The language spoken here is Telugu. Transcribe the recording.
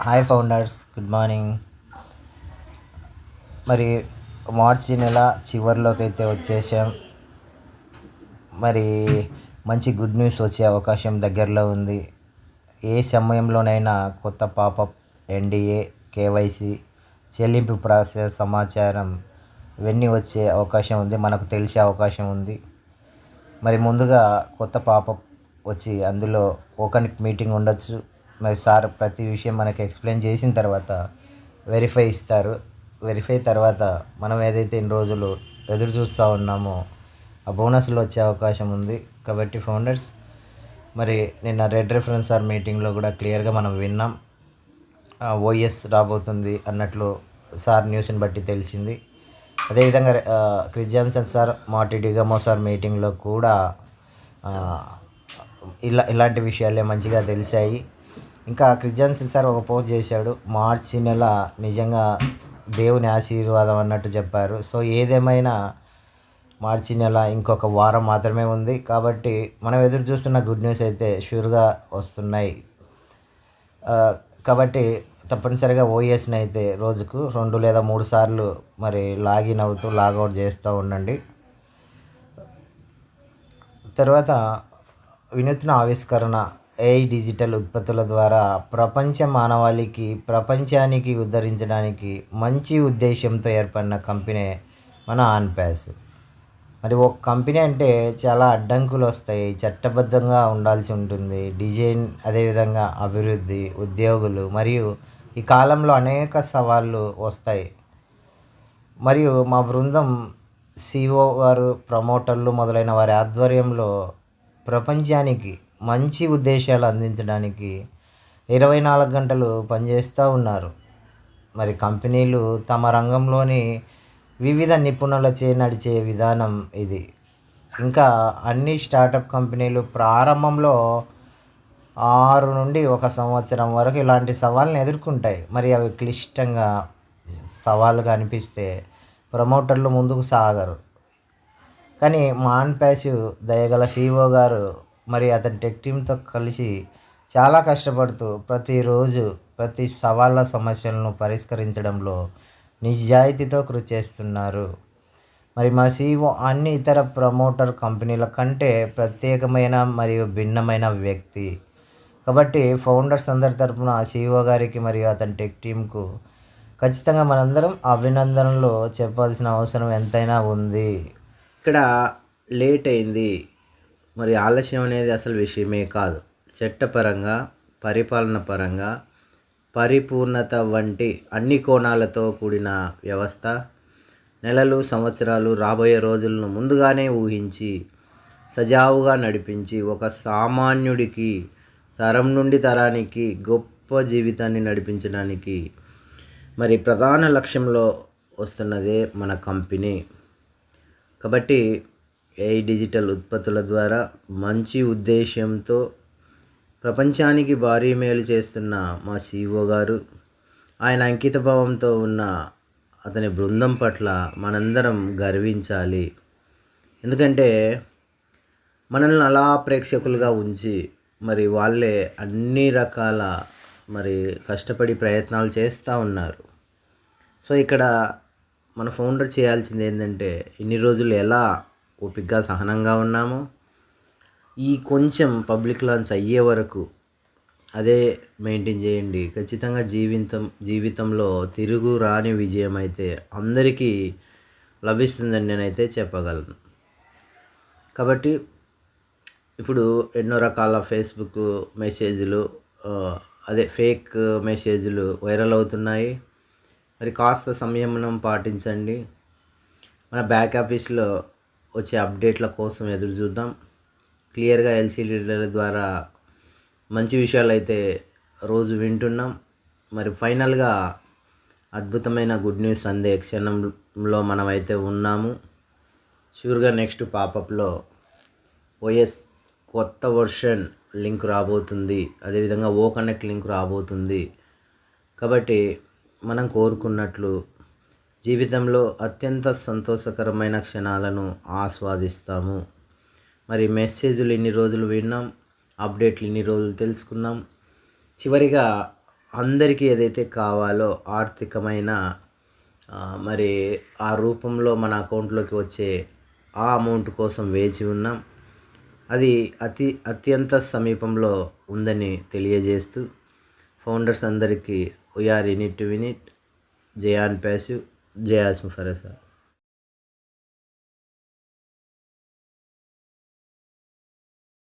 హాయ్ ఫౌండర్స్ గుడ్ మార్నింగ్ మరి మార్చి నెల చివరిలోకి అయితే వచ్చేసాం. మరి మంచి గుడ్ న్యూస్ వచ్చే అవకాశం దగ్గరలో ఉంది. ఏ సమయంలోనైనా కొత్త పాపప్ ఎన్డీఏ కేవైసీ చెల్లింపు ప్రాసెస్ సమాచారం ఇవన్నీ వచ్చే అవకాశం ఉంది. మనకు తెలిసే అవకాశం ఉంది. మరి ముందుగా కొత్త పాపప్ వచ్చి అందులో ఓపెన్ మీటింగ్ ఉండొచ్చు. మరి సార్ ప్రతి విషయం మనకి ఎక్స్ప్లెయిన్ చేసిన తర్వాత వెరిఫై ఇస్తారు. వెరిఫై తర్వాత మనం ఏదైతే ఇన్ని రోజులు ఎదురు చూస్తూ ఉన్నామో ఆ బోనస్లు వచ్చే అవకాశం ఉంది. కాబట్టి ఫౌండర్స్ మరి నిన్న రెడ్ రెఫరెన్స్ సార్ మీటింగ్లో కూడా క్లియర్గా మనం విన్నాం. ఓఎస్ రాబోతుంది అన్నట్లు సార్ న్యూస్ని బట్టి తెలిసింది. అదేవిధంగా ఆ, క్రిస్ జాన్సన్ సార్ మాటి డిగమో సార్ మీటింగ్లో కూడా ఇలా ఇలాంటి విషయాలే మంచిగా తెలిసాయి. ఇంకా క్రిస్ సార్ ఒక పోస్ట్ చేశాడు మార్చి నెల నిజంగా దేవుని ఆశీర్వాదం అన్నట్టు చెప్పారు. సో ఏదేమైనా మార్చి నెల ఇంకొక వారం మాత్రమే ఉంది కాబట్టి మనం ఎదురు చూస్తున్న గుడ్ న్యూస్ అయితే షూర్గా వస్తున్నాయి. కాబట్టి తప్పనిసరిగా ఓఎస్ని అయితే రోజుకు రెండు లేదా మూడు సార్లు మరి లాగిన్ అవుతూ లాగౌట్ చేస్తూ ఉండండి. తర్వాత వినూత్న ఆవిష్కరణ ఏఐ డిజిటల్ ఉత్పత్తుల ద్వారా ప్రపంచ మానవాళికి ప్రపంచానికి ఉద్ధరించడానికి మంచి ఉద్దేశంతో ఏర్పడిన కంపెనీ మన ఆన్పాస్ మరి ఒక కంపెనీ అంటే చాలా అడ్డంకులు వస్తాయి చట్టబద్ధంగా ఉండాల్సి ఉంటుంది. డిజైన్ అదేవిధంగా అభివృద్ధి ఉద్యోగులు మరియు ఈ కాలంలో అనేక సవాళ్ళు వస్తాయి. మరియు మా బృందం సిఓ గారు ప్రమోటర్లు మొదలైన వారి ఆధ్వర్యంలో ప్రపంచానికి మంచి ఉద్దేశాలు అందించడానికి ఇరవై నాలుగు గంటలు పనిచేస్తూ ఉన్నారు. మరి కంపెనీలు తమ రంగంలోని వివిధ నిపుణులచే నడిచే విధానం ఇది. ఇంకా అన్ని స్టార్టప్ కంపెనీలు ప్రారంభంలో ఆరు నుండి ఒక సంవత్సరం వరకు ఇలాంటి సవాళ్ళని ఎదుర్కొంటాయి. మరి అవి క్లిష్టంగా సవాలుగా అనిపిస్తే ప్రమోటర్లు ముందుకు సాగరు. కానీ మాన్ ప్యాసివ్ దయగల సీఓ గారు మరి అతని టెక్ టీంతో కలిసి చాలా కష్టపడుతూ ప్రతిరోజు ప్రతి సవాళ్ళ సమస్యలను పరిష్కరించడంలో నిజాయితీతో కృషి చేస్తున్నారు. మరి మా సీఓ అన్ని ఇతర ప్రమోటర్ కంపెనీల కంటే ప్రత్యేకమైన మరియు భిన్నమైన వ్యక్తి. కాబట్టి ఫౌండర్స్ అందరి తరపున సీఓ గారికి మరియు అతని టెక్ టీంకు ఖచ్చితంగా మనందరం అభినందనలు చెప్పాల్సిన అవసరం ఎంతైనా ఉంది. ఇక్కడ లేట్ అయింది. మరి ఆలస్యం అనేది అసలు విషయమే కాదు. చట్టపరంగా పరిపాలన పరంగా పరిపూర్ణత వంటి అన్ని కోణాలతో కూడిన వ్యవస్థ నెలలు సంవత్సరాలు రాబోయే రోజులను ముందుగానే ఊహించి సజావుగా నడిపించి ఒక సామాన్యుడికి తరం నుండి తరానికి గొప్ప జీవితాన్ని నడిపించడానికి మరి ప్రధాన లక్ష్యంలో వస్తున్నదే మన కంపెనీ. కాబట్టి ఏఐ డిజిటల్ ఉత్పత్తుల ద్వారా మంచి ఉద్దేశంతో ప్రపంచానికి భారీ మేలు చేస్తున్న మా సీఓ గారు ఆయన అంకితభావంతో ఉన్న అతని బృందం పట్ల మనందరం గర్వించాలి. ఎందుకంటే మనల్ని అలా ప్రేక్షకులుగా ఉంచి మరి వాళ్ళే అన్ని రకాల మరి కష్టపడి ప్రయత్నాలు చేస్తూ ఉన్నారు. సో ఇక్కడ మన ఫౌండర్ చేయాల్సింది ఏంటంటే ఇన్ని రోజులు ఎలా ఓపికగా సహనంగా ఉన్నాము. ఈ కొంచెం పబ్లిక్ లాంచ్ అయ్యే వరకు అదే మెయింటైన్ చేయండి. ఖచ్చితంగా జీవితం జీవితంలో తిరుగు రాని విజయం అయితే అందరికీ లభిస్తుందని నేనైతే చెప్పగలను. కాబట్టి ఇప్పుడు ఎన్నో రకాల ఫేస్బుక్ మెసేజ్లు అదే ఫేక్ మెసేజ్లు వైరల్ అవుతున్నాయి. మరి కాస్త సంయమనం పాటించండి. మన బ్యాక్ ఆఫీస్లో వచ్చే అప్డేట్ల కోసం ఎదురు చూద్దాం. క్లియర్గా ఎల్సీడీల ద్వారా మంచి విషయాలు అయితే రోజు వింటున్నాం. మరి ఫైనల్గా అద్భుతమైన గుడ్ న్యూస్ అందే క్షణంలో మనమైతే ఉన్నాము. షూర్గా నెక్స్ట్ పాపప్లో ఓఎస్ కొత్త వర్షన్ లింక్ రాబోతుంది. అదేవిధంగా ఓ కనెక్ట్ లింక్ రాబోతుంది. కాబట్టి మనం కోరుకున్నట్లు జీవితంలో అత్యంత సంతోషకరమైన క్షణాలను ఆస్వాదిస్తాము. మరి మెసేజ్లు ఇన్ని రోజులు విన్నాం? అప్డేట్లు ఇన్ని రోజులు తెలుసుకున్నాం? చివరిగా అందరికీ ఏదైతే కావాలో ఆర్థికమైన మరి ఆ రూపంలో మన అకౌంట్లోకి వచ్చే ఆ అమౌంట్ కోసం వేచి ఉన్నాం. అది అతి అత్యంత సమీపంలో ఉందని తెలియజేస్తూ ఫౌండర్స్ అందరికీ we're in it to win it Zion ప్యాసివ్. जय आसम फरे सर